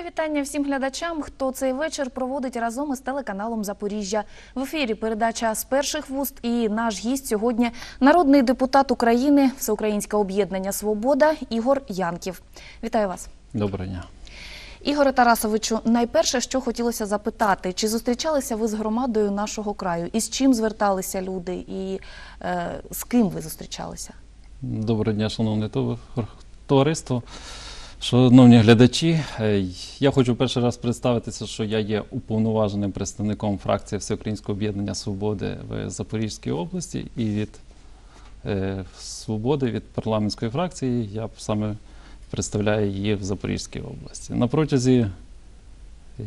Моє вітання всім глядачам, хто цей вечір проводить разом із телеканалом Запоріжжя. В ефірі передача з перших вуст. І наш гість сьогодні народний депутат України, Всеукраїнське об'єднання Свобода Ігор Янків. Вітаю вас. Доброго дня. Ігоре Тарасовичу, найперше, що хотілося запитати, чи зустрічалися ви з громадою нашого краю? І з чим зверталися люди, і е, з ким ви зустрічалися? Доброго дня, шановне товариство. Шановні глядачі, Е, я хочу перший раз представитися, що я є уповноваженим представником фракції Всеукраїнського об'єднання Свободи в Запорізькій області. І від е, Свободи, від парламентської фракції, я саме представляю її в Запорізькій області. На протязі е,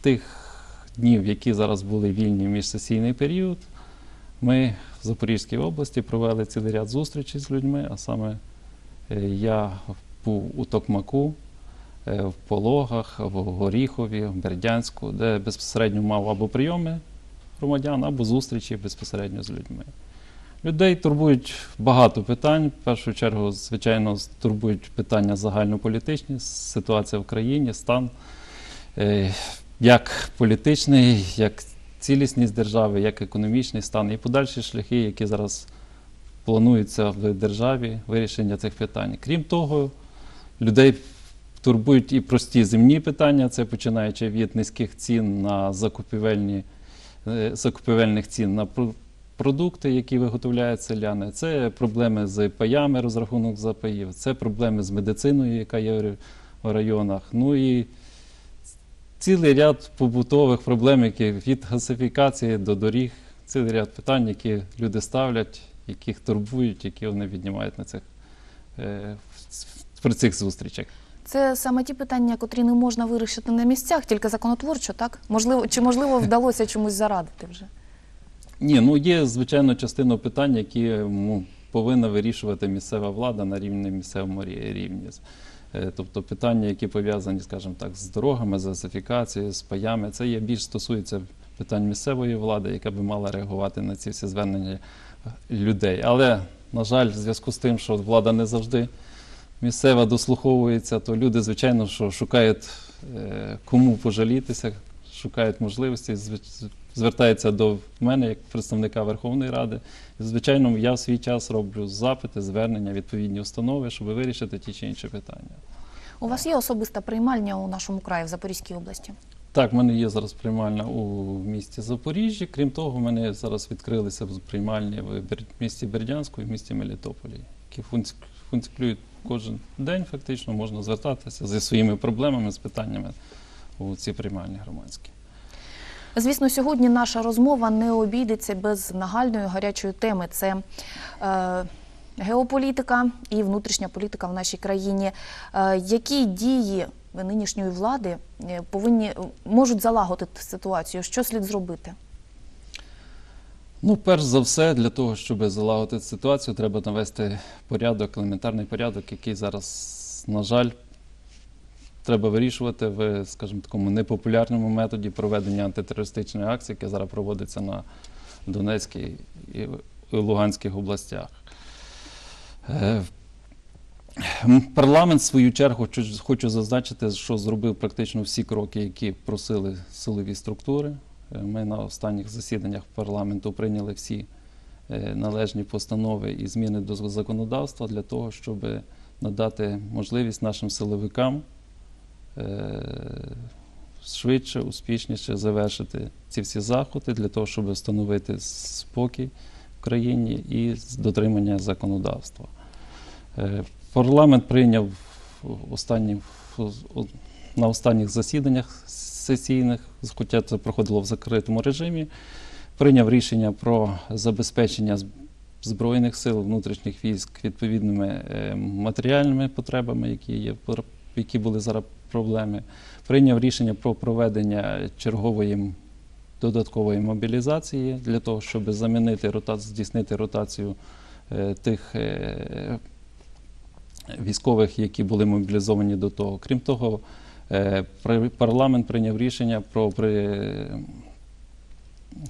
тих днів, які зараз були вільні міжсесійний період, ми в Запорізькій області провели цілий ряд зустрічей з людьми, а саме я був у Токмаку, е, в Пологах, в Горіхові, в Бердянську, де безпосередньо мав або прийоми громадян, або зустрічі безпосередньо з людьми. Людей турбують багато питань. В першу чергу, звичайно, турбують питання загальнополітичні, ситуація в країні, стан е, як політичний, як цілісність держави, як економічний стан і подальші шляхи, які зараз плануються в державі, вирішення цих питань. Крім того, людей турбують і прості земні питання, це починаючи від низьких цін на закупівельні, е, закупівельних цін на продукти, які виготовляють селяни. Це проблеми з паями, розрахунок за паїв, це проблеми з медициною, яка є в районах. Ну і цілий ряд побутових проблем, які від газифікації до доріг, цілий ряд питань, які люди ставлять, яких турбують, які вони віднімають на цих, е, при цих зустрічах. Це саме ті питання, котрі не можна вирішити на місцях, тільки законотворчо, так? Можливо, чи можливо вдалося чомусь зарадити вже? Ні, ну є звичайно частина питань, які ну, повинна вирішувати місцева влада на рівні місцевому рівні. Е, Тобто питання, які пов'язані, скажімо так, з дорогами, з газифікацією, з паями, це є більш стосується питань місцевої влади, яка би мала реагувати на ці всі звернення людей. Але, на жаль, в зв'язку з тим, що влада не завжди місцева дослуховується, то люди, звичайно, що шукають е, кому пожалітися, шукають можливості, звертаються до мене як представника Верховної Ради. Звичайно, я в свій час роблю запити, звернення, відповідні установи, щоб вирішити ті чи інші питання. У вас є особиста приймальня у нашому краї в Запорізькій області? Так, в мене є зараз приймальня у місті Запоріжжі. Крім того, в мене зараз відкрилися приймальні в місті Бердянську і в місті Мелітополі, які функціонують кожен день, фактично можна звертатися зі своїми проблемами, з питаннями у ці приймальні громадські. Звісно, сьогодні наша розмова не обійдеться без нагальної гарячої теми. Це е, геополітика і внутрішня політика в нашій країні. Е, які дії нинішньої влади е, повинні можуть залагодити ситуацію? Що слід зробити? Ну, перш за все, для того, щоб залагодити ситуацію, треба навести порядок, елементарний порядок, який зараз, на жаль, треба вирішувати в, скажімо, такому непопулярному методі проведення антитерористичної акції, яка зараз проводиться на Донецькій і Луганських областях. Е, Парламент, в свою чергу, хочу, хочу зазначити, що зробив практично всі кроки, які просили силові структури. Е, Ми на останніх засіданнях парламенту прийняли всі е, належні постанови і зміни до законодавства для того, щоб надати можливість нашим силовикам е, швидше, успішніше завершити ці всі заходи для того, щоб встановити спокій в країні і дотримання законодавства. Парламент прийняв останні, на останніх засіданнях сесійних, хоча це проходило в закритому режимі, прийняв рішення про забезпечення Збройних сил внутрішніх військ відповідними е, матеріальними потребами, які є які були зараз проблеми. Прийняв рішення про проведення чергової додаткової мобілізації для того, щоб замінити рота- здійснити ротацію е, тих е, військових, які були мобілізовані до того. Крім того, парламент прийняв рішення про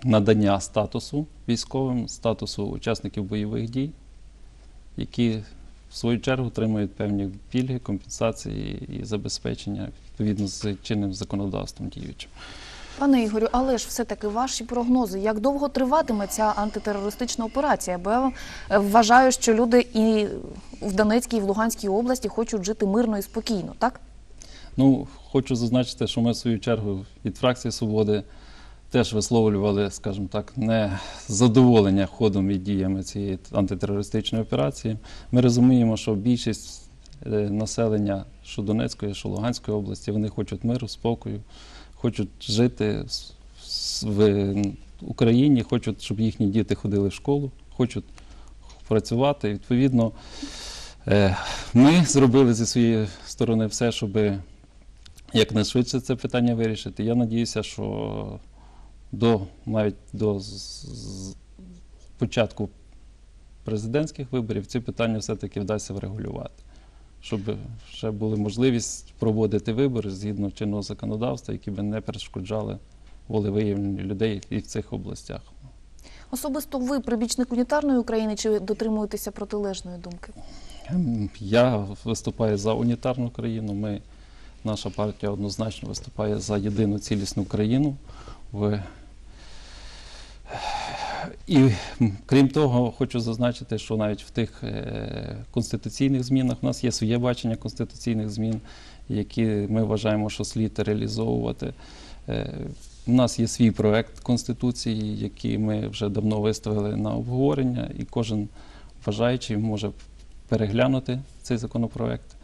надання статусу військовим, статусу учасників бойових дій, які в свою чергу отримують певні пільги, компенсації і забезпечення відповідно з чинним законодавством діючим. Пане Ігорю, але ж все-таки ваші прогнози, як довго триватиме ця антитерористична операція? Бо я е, вважаю, що люди і в Донецькій, і в Луганській області хочуть жити мирно і спокійно, так? Ну, хочу зазначити, що ми в свою чергу від фракції Свободи теж висловлювали, скажімо так, незадоволення ходом і діями цієї антитерористичної операції. Ми розуміємо, що більшість е, населення, що Донецької, що Луганської області, вони хочуть миру, спокою, хочуть жити в Україні, хочуть, щоб їхні діти ходили в школу, хочуть працювати. Відповідно, е, ми зробили зі своєї сторони все, щоб якнайшвидше це питання вирішити. Я надіюся, що до навіть до початку президентських виборів ці питання все-таки вдасться врегулювати, щоб ще були можливість проводити вибори згідно чинного законодавства, які би не перешкоджали волевиявленню людей і в цих областях. Особисто ви прибічник унітарної України чи дотримуєтеся протилежної думки? Ем, Я виступаю за унітарну країну. Ми, наша партія однозначно виступає за єдину цілісну країну. І крім того, хочу зазначити, що навіть в тих е, конституційних змінах в нас є своє бачення конституційних змін, які ми вважаємо, що слід реалізовувати. Е, У нас є свій проект Конституції, який ми вже давно виставили на обговорення, і кожен бажаючий може переглянути цей законопроект.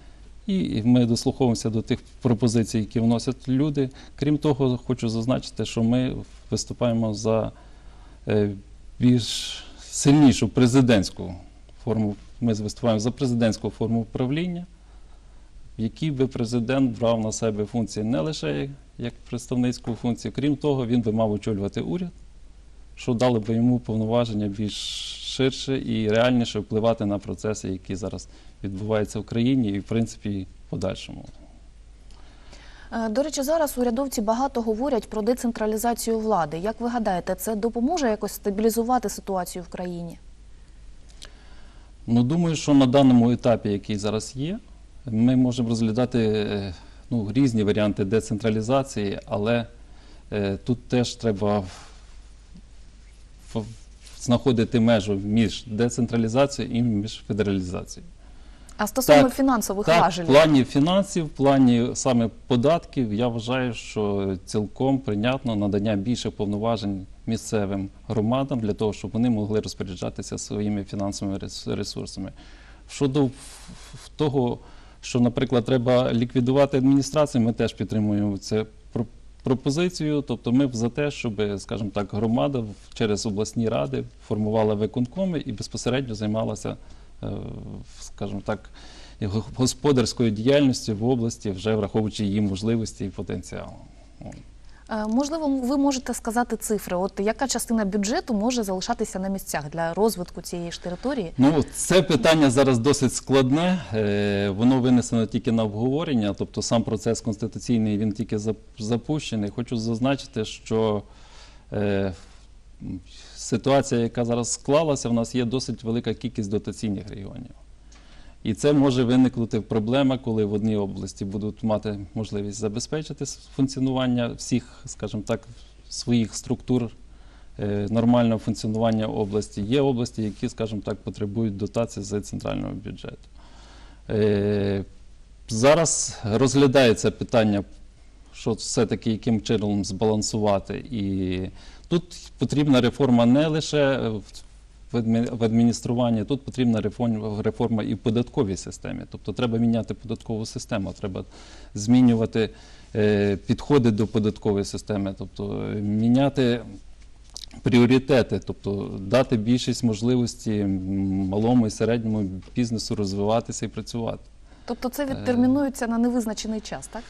І ми дослуховуємося до тих пропозицій, які вносять люди. Крім того, хочу зазначити, що ми виступаємо за е, більш сильнішу президентську форму. Ми виступаємо за президентську форму управління, в якій би президент брав на себе функції не лише як представницьку функцію, крім того, він би мав очолювати уряд, що дало би йому повноваження більш ширше і реальніше впливати на процеси, які зараз відбуваються в країні і, в принципі, в подальшому. Е, До речі, зараз урядовці багато говорять про децентралізацію влади. Як ви гадаєте, це допоможе якось стабілізувати ситуацію в країні? Ну, думаю, що на даному етапі, який зараз є, ми можемо розглядати е, ну, різні варіанти децентралізації, але е, тут теж треба знаходити межу між децентралізацією і між федералізацією. А стосовно Так, фінансових Так, в плані фінансів, в плані саме податків, я вважаю, що цілком прийнятно надання більше повноважень місцевим громадам для того, щоб вони могли розпоряджатися своїми фінансовими ресурсами. Щодо того, що, наприклад, треба ліквідувати адміністрацію, ми теж підтримуємо це пропозицію. Тобто ми за те, щоб, скажімо так, громада через обласні ради формувала виконкоми і безпосередньо займалася, е, скажімо так, господарською діяльністю в області, вже враховуючи її можливості і потенціал. Е, можливо, ви можете сказати цифри. От яка частина бюджету може залишатися на місцях для розвитку цієї ж території? Ну, це питання зараз досить складне. Е, Воно винесено тільки на обговорення, тобто сам процес конституційний він тільки запущений. Хочу зазначити, що е, ситуація, яка зараз склалася, в нас є досить велика кількість дотаційних регіонів. І це може виникнути проблема, коли в одній області будуть мати можливість забезпечити функціонування всіх, скажімо так, своїх структур е, нормального функціонування області. Є області, які, скажімо так, потребують дотації з центрального бюджету. Е, Зараз розглядається питання, що все-таки яким чином збалансувати. І тут потрібна реформа не лише в адмініструванні, тут потрібна реформа, і в податковій системі. Тобто треба міняти податкову систему, треба змінювати е, підходи до податкової системи, тобто е, міняти пріоритети, тобто дати більшість можливості малому і середньому бізнесу розвиватися і працювати. Тобто це відтермінується на невизначений час, так?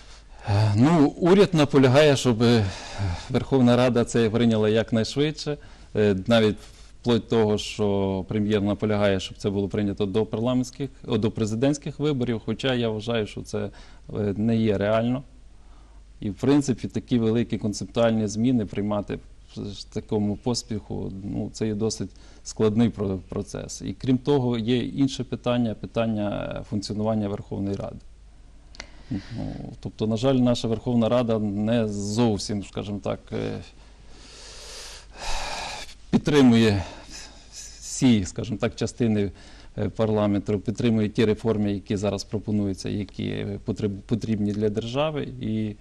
Е, Ну, уряд наполягає, щоб е, Верховна Рада це прийняла якнайшвидше, Е, навіть вплоть того, що прем'єр наполягає, щоб це було прийнято до парламентських, до президентських виборів. Хоча я вважаю, що це е, не є реально. І, в принципі, такі великі концептуальні зміни приймати в такому поспіху, ну, це є досить складний процес. І крім того, є інше питання питання функціонування Верховної Ради. Ну, тобто, на жаль, наша Верховна Рада не зовсім, скажімо так, е, підтримує всі, скажімо так, частини е, парламенту, підтримує ті реформи, які зараз пропонуються, які потрібні для держави. І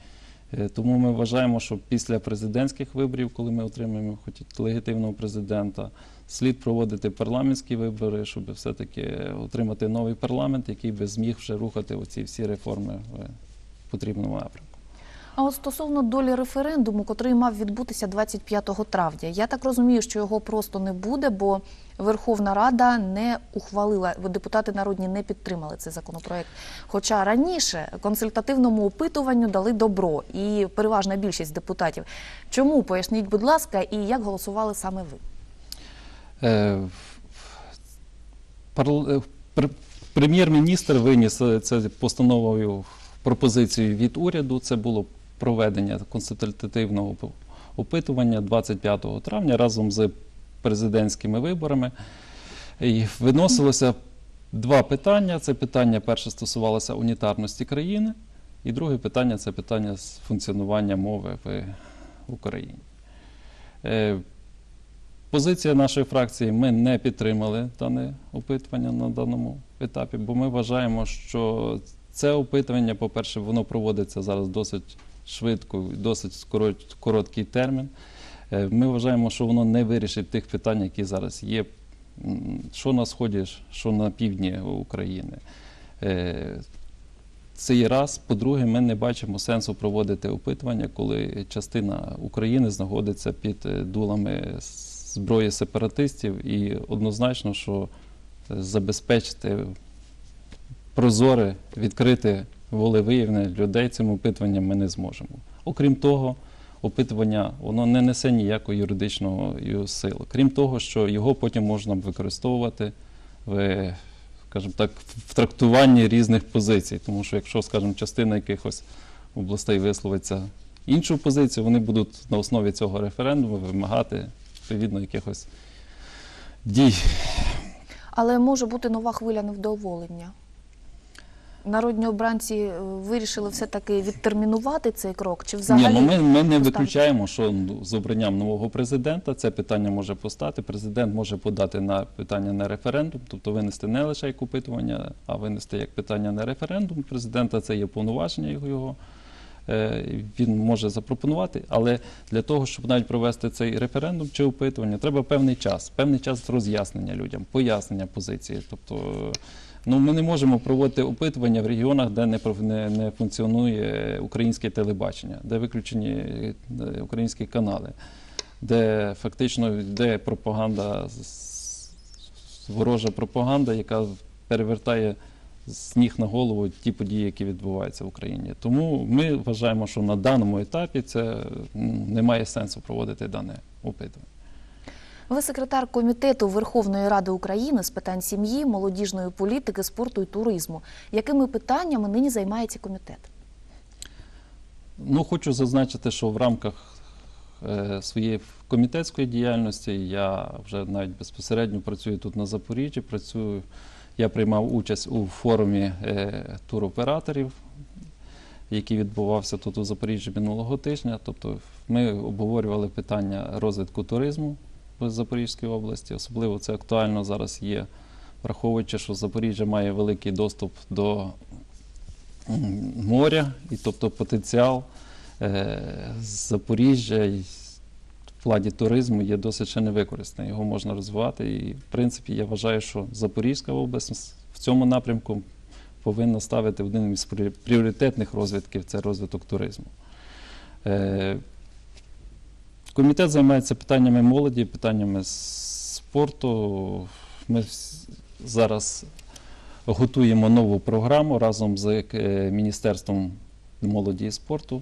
е, тому ми вважаємо, що після президентських виборів, коли ми отримаємо хоч легітимного президента, слід проводити парламентські вибори, щоб все-таки отримати новий парламент, який би зміг вже рухати оці всі реформи в потрібному напрямку. А от стосовно долі референдуму, котрий мав відбутися 25 травня, я так розумію, що його просто не буде, бо Верховна Рада не ухвалила, депутати народні не підтримали цей законопроект. Хоча раніше консультативному опитуванню дали добро і переважна більшість депутатів. Чому поясніть, будь ласка, і як голосували саме ви? Е, е, пр- Прем'єр-міністр виніс е, це постановою пропозицією від уряду. Це було проведення консультативного опитування 25 травня разом з президентськими виборами. І виносилося два питання. Це питання перше стосувалося унітарності країни, і друге питання це питання функціонування мови в Україні. Е, Позиція нашої фракції ми не підтримали дане опитування на даному етапі, бо ми вважаємо, що це опитування, по-перше, воно проводиться зараз досить швидко, і досить короткий термін. Е, Ми вважаємо, що воно не вирішить тих питань, які зараз є, що на сході, що на півдні України. Е, Це є раз. По-друге, ми не бачимо сенсу проводити опитування, коли частина України знаходиться під е, дулами зброї сепаратистів, і однозначно, що забезпечити прозоре, відкрите волевиявлення людей цим опитуванням ми не зможемо. Окрім того, опитування воно не несе ніякої юридичної сили. Крім того, що його потім можна використовувати в, скажімо так, в трактуванні різних позицій. Тому що якщо, скажімо, частина якихось областей висловиться іншу позицію, вони будуть на основі цього референдуму вимагати відповідно якихось дій. Але може бути нова хвиля невдоволення. Народні обранці е, вирішили все-таки відтермінувати цей крок? Чи взагалі Ні, ну ми, ми не виключаємо, що ну, з обранням нового президента це питання може постати. Президент може подати на питання на референдум, тобто винести не лише як опитування, а винести як питання на референдум. Президента це є повноваження його. Е, Він може запропонувати, але для того, щоб навіть провести цей референдум чи опитування, треба певний час, певний час роз'яснення людям, пояснення позиції. Тобто, ну ми не можемо проводити опитування в регіонах, де не не, не функціонує українське телебачення, де виключені е, українські канали, де фактично йде пропаганда, ворожа пропаганда, яка перевертає з ніг на голову ті події, які відбуваються в Україні. Тому ми вважаємо, що на даному етапі це немає сенсу проводити дане опитування. Секретар комітету Верховної Ради України з питань сім'ї, молодіжної політики, спорту і туризму. Якими питаннями нині займається комітет? Ну, хочу зазначити, що в рамках е, своєї комітетської діяльності я вже навіть безпосередньо працюю тут на Запоріжжі. Працюю, я приймав участь у форумі е, туроператорів, який відбувався тут у Запоріжжі минулого тижня. Тобто ми обговорювали питання розвитку туризму в Запорізькій області. Особливо це актуально зараз є, враховуючи, що Запоріжжя має великий доступ до моря, і тобто потенціал е, Запоріжжя в плані туризму є досить ще невикористаний. Його можна розвивати. І, в принципі, я вважаю, що Запорізька область в цьому напрямку повинна ставити один із пріоритетних розвитків це розвиток туризму. Комітет займається питаннями молоді, питаннями спорту. Ми зараз готуємо нову програму разом з е, Міністерством молоді і спорту.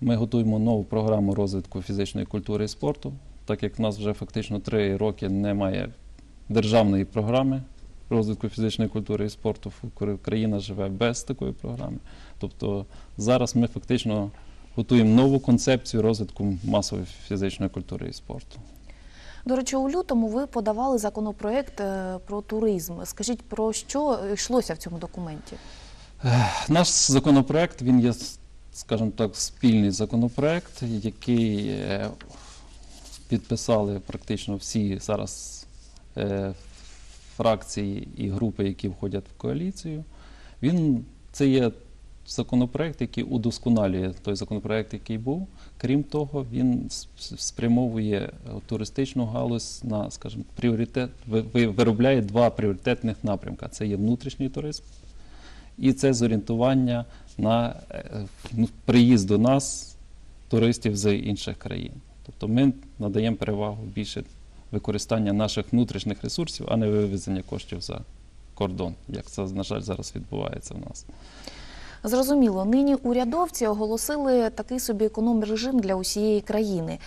Ми готуємо нову програму розвитку фізичної культури і спорту, так як в нас вже фактично три роки немає державної програми розвитку фізичної культури і спорту. Фу- Країна живе без такої програми. Тобто зараз ми фактично готуємо нову концепцію розвитку масової фізичної культури і спорту. До речі, у лютому ви подавали законопроект е, про туризм. Скажіть, про що йшлося в цьому документі? Наш законопроект він є, скажімо так, спільний законопроект, який е, підписали практично всі зараз е, фракції і групи, які входять в коаліцію. Він це є законопроект, який удосконалює той законопроект, який був. Крім того, він спрямовує е, туристичну галузь на, скажімо, пріоритет, ви- ви- виробляє два пріоритетних напрямка: це є внутрішній туризм і це зорієнтування на е, ну, приїзд до нас туристів з інших країн. Тобто ми надаємо перевагу більше використання наших внутрішніх ресурсів, а не вивезення коштів за кордон, як це, на жаль, зараз відбувається в нас. Зрозуміло, нині урядовці оголосили такий собі економ-режим для усієї країни.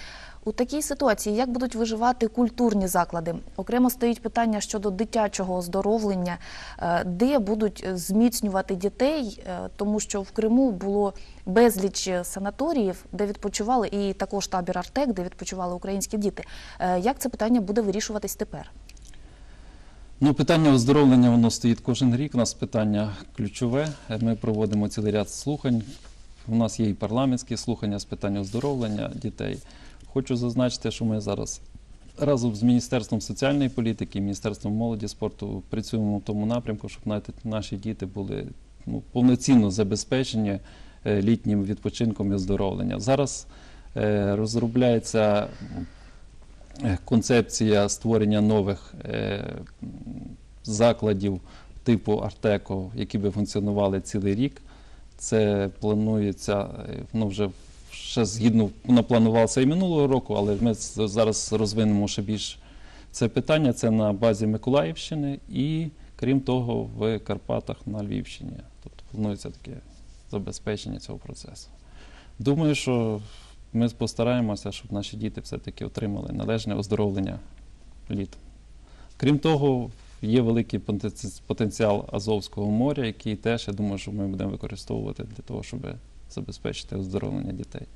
У такій ситуації як будуть виживати культурні заклади? Окремо стоїть питання щодо дитячого оздоровлення, е, де будуть зміцнювати дітей, е, тому що в Криму було безліч санаторіїв, де відпочивали, і також табір Артек, де відпочивали українські діти. Е, Як це питання буде вирішуватись тепер? Ну, питання оздоровлення воно стоїть кожен рік. У нас питання ключове. Ми проводимо цілий ряд слухань. У нас є і парламентські слухання з питання оздоровлення дітей. Хочу зазначити, що ми зараз разом з Міністерством соціальної політики, Міністерством молоді спорту працюємо в тому напрямку, щоб навіть наші діти були ну, повноцінно забезпечені е, літнім відпочинком і оздоровленням. Зараз е, розробляється концепція створення нових е, закладів типу Артеко, які би функціонували цілий рік. Це планується е, ну, вже ще згідно напланувалося і минулого року, але ми зараз розвинемо ще більш це питання. Це на базі Миколаївщини і, крім того, в Карпатах на Львівщині. Тобто планується таке забезпечення цього процесу. Думаю, що ми постараємося, щоб наші діти все-таки отримали належне оздоровлення літом. Крім того, є великий потенціал Азовського моря, який теж, я думаю, що ми будемо використовувати для того, щоб забезпечити оздоровлення дітей.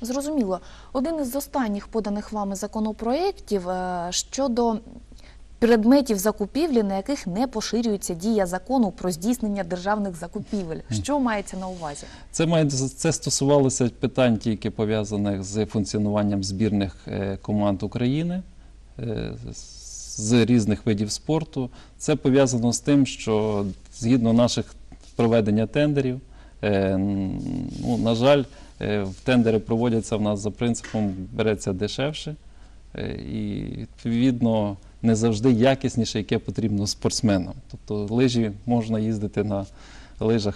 Зрозуміло. Один із останніх поданих вами законопроєктів е, щодо предметів закупівлі, на яких не поширюється дія закону про здійснення державних закупівель. Що мається на увазі? Це має це стосувалося питань тільки пов'язаних з функціонуванням збірних е, команд України е, з різних видів спорту. Це пов'язано з тим, що згідно наших проведення тендерів, е, ну, на жаль, в тендери проводяться в нас за принципом береться дешевше, і відповідно не завжди якісніше, яке потрібно спортсменам. Тобто лижі можна їздити на лижах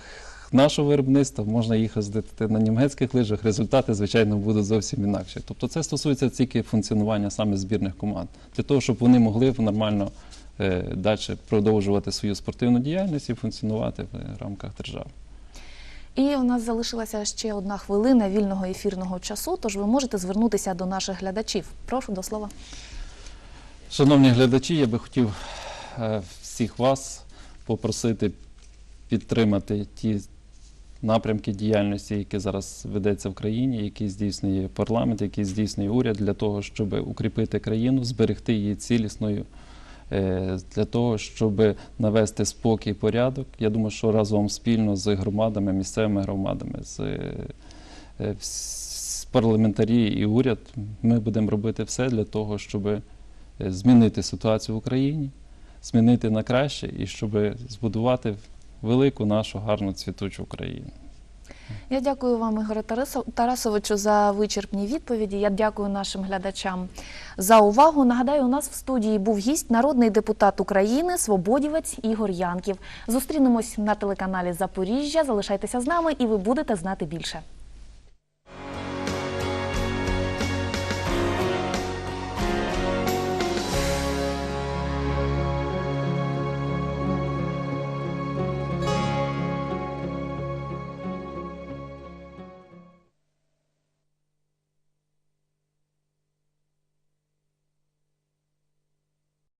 нашого виробництва, можна їхати на німецьких лижах, результати, звичайно, будуть зовсім інакші. Тобто це стосується тільки функціонування саме збірних команд, для того, щоб вони могли нормально е, далі продовжувати свою спортивну діяльність і функціонувати в рамках держави. І у нас залишилася ще одна хвилина вільного ефірного часу, тож ви можете звернутися до наших глядачів. Прошу до слова. Шановні глядачі, я би хотів е, всіх вас попросити підтримати ті напрямки діяльності, які зараз ведеться в країні, які здійснює парламент, які здійснює уряд для того, щоб укріпити країну, зберегти її цілісною, е, для того, щоб навести спокій і порядок. Я думаю, що разом спільно з громадами, місцевими громадами, з е, е, парламентарі і уряд, ми будемо робити все для того, щоб змінити ситуацію в Україні, змінити на краще і щоб збудувати велику нашу гарну цвітучу країну. Я дякую вам, Ігоре Тарасовичу, за вичерпні відповіді. Я дякую нашим глядачам за увагу. Нагадаю, у нас в студії був гість, народний депутат України, свободівець Ігор Янків. Зустрінемось на телеканалі Запоріжжя. Залишайтеся з нами, і ви будете знати більше.